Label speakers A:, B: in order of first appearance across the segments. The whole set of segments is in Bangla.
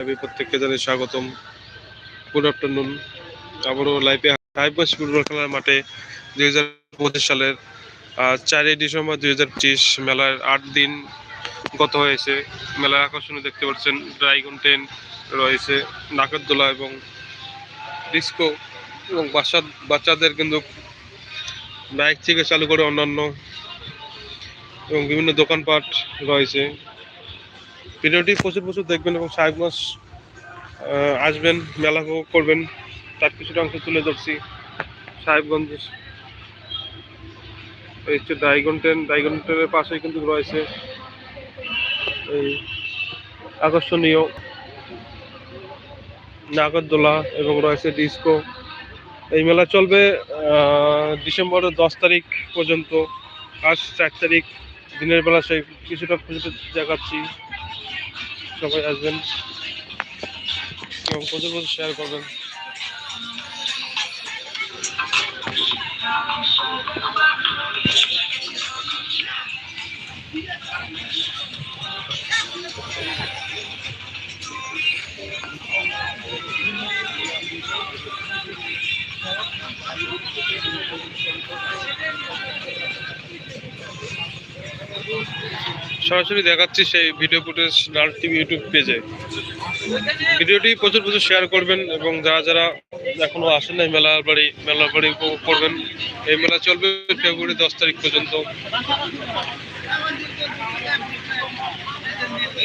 A: আমি প্রত্যেককে জানাই স্বাগতম। গুড আফটারনুন আবারও লাইভে হাইবাস ফুটবল খেলার মাঠে দুই হাজার পঁচিশ সালের চারই ডিসেম্বর দুই হাজার পঁচিশ মেলার আট দিন গত হয়েছে। মেলার আকর্ষণীয় দেখতে পাচ্ছেন ড্রাইগন টেন রয়েছে, নাগরদোলা এবং ডিস্কো এবং বাচ্চা, বাচ্চাদের কিন্তু বাইক থেকে চালু করে অন্যান্য এবং বিভিন্ন দোকানপাট রয়েছে। ভিডিওটি প্রচুর প্রচুর দেখবেন এবং সাহেবগঞ্জ মাস আসবেন, মেলা উপভোগ করবেন, তার কিছুটা অংশ তুলে ধরছি। সাহেবগঞ্জের এই হচ্ছে ট্রেন ডাইগন ট্রেনের পাশেই কিন্তু রয়েছে এই আকর্ষণীয় নাগরদোলা এবং রয়েছে ডিস্কো। এই মেলা চলবে ডিসেম্বরের দশ তারিখ পর্যন্ত, আজ চার তারিখ, দিনের বেলা সেই কিছুটা কিছুটা দেখাচ্ছি। সবাই আসবেন। এবং প্রচুর প্রচুর শেয়ার করবেন। সরাসরি দেখাচ্ছি সেই ভিডিও ফুটেজ নাল টিভি ইউটিউব পেজে ভিডিওটি প্রচুর প্রচুর শেয়ার করবেন এবং যারা যারা এখনও আসেন নাই মেলার বাড়ি মেলার বাড়ি উপভোগ করবেন। এই মেলা চলবে ফেব্রুয়ারি দশ তারিখ পর্যন্ত।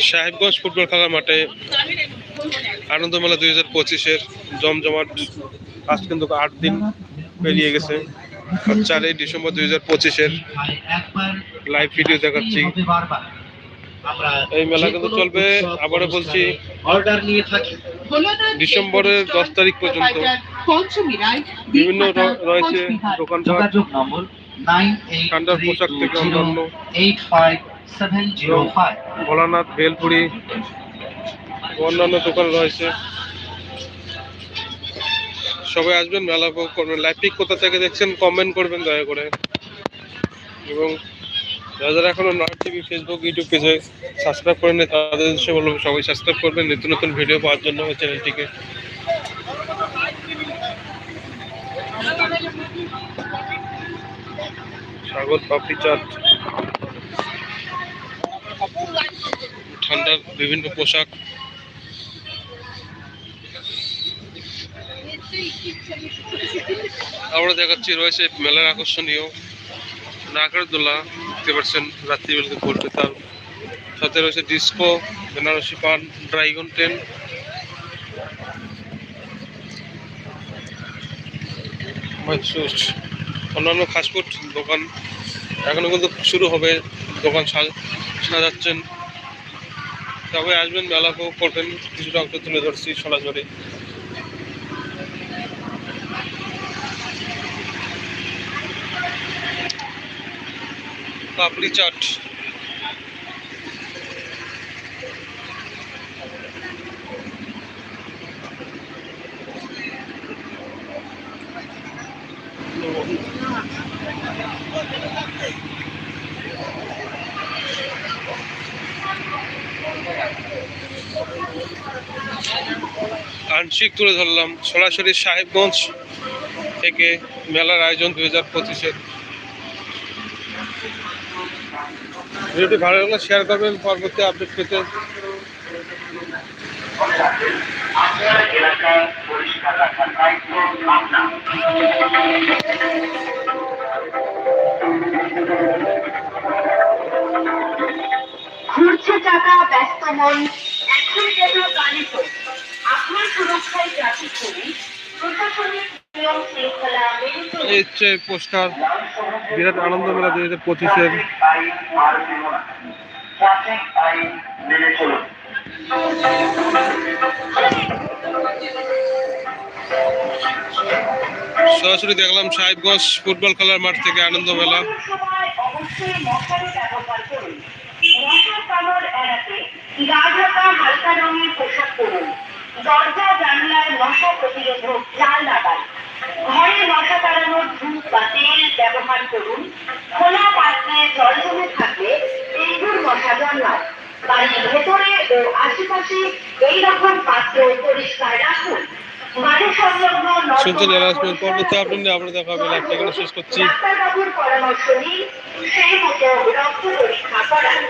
A: সাহেবগঞ্জ ফুটবল খেলার মাঠে আনন্দ মেলা দুই হাজার পঁচিশের জমজমাট। আজ কিন্তু আট দিন পেরিয়ে গেছে। চারই ডিসেম্বর দুই হাজার পঁচিশের লাইভ ভিডিও দেখাচ্ছি। এই মেলা কিন্তু চলবে আবারও বলছি
B: অর্ডার নিয়ে থাকি
A: ডিসেম্বরের দশ তারিখ পর্যন্ত। বিভিন্ন রয়েছে দোকানপাট
B: যোগাযোগ নম্বর নাইন
A: ঠান্ডার পোশাক থেকে অন্যান্য। ভোলানাথ ভেলপুরি অন্যান্য দোকান রয়েছে। সবাই আসবেন, মেলা উপভোগ করবেন। লাইভটি কোথা থেকে দেখছেন কমেন্ট করবেন দয়া করে। এবং যারা যারা এখনও নয় টিভি ফেসবুক ইউটিউব পেজে সাবস্ক্রাইব করেন তাদের উদ্দেশ্যে বলব সবাই সাবস্ক্রাইব করবেন। নিত্য নতুন ভিডিও পাওয়ার জন্য চ্যানেলটিকে সাগর পাপড়ি চাট। ঠান্ডার বিভিন্ন পোশাক। আমরা দেখাচ্ছি রয়েছে মেলার আকর্ষণীয় নাগরদোলা, দেখতে পাচ্ছেন রাত্রিবেলাতে পড়বে তার সাথে রয়েছে ডিস্কো বেনারসি পান ড্রাইগন ট্রেন অন্যান্য ফাস্টফুড দোকান এখনও কিন্তু শুরু হবে, দোকান সাজ- সাজাচ্ছেন। তবে আসবেন, মেলা করবেন। কিছুটা অংশ তুলে ধরছি সরাসরি। পাপড়ি চাট। আংশিক তুলে ধরলাম সরাসরি সাহেবগঞ্জ থেকে মেলার আয়োজন দু হাজার পঁচিশের ভিডিওটি ভালো লাগলে শেয়ার করবেন, পরবর্তী আপডেট পেতে।
C: ঘুরছে চাকা ব্যস্ত মন, এখন যেন আপনার সুরক্ষায় প্রশাসনিক
A: হচ্ছে পোস্টার। বিরাট আনন্দ মেলা দুই হাজার পঁচিশের। সরাসরি দেখলাম সাহেবগঞ্জ ফুটবল খেলার মাঠ থেকে আনন্দ মেলা।
C: দরজা, জানলায় মশা প্রতিরোধক ঘরে মশা তাড়ানোর ধূপ বা তেল ব্যবহার করুন। খোলা পাত্রে জল জমে থাকলে ডেঙ্গুর মশা জন্মায়। বাড়ির ভেতরে ও আশেপাশে এই রকম পাত্র পরিষ্কার রাখুন।
A: শুনছেন
C: নর্দমা
A: এলাসমেন্ট
C: পরিষ্কার
A: আপনি আমরা দেখা হবে লাইভটা এখানে শেষ করছি।
C: পরামর্শ নিন সেই মতো রক্ত পরীক্ষা করান।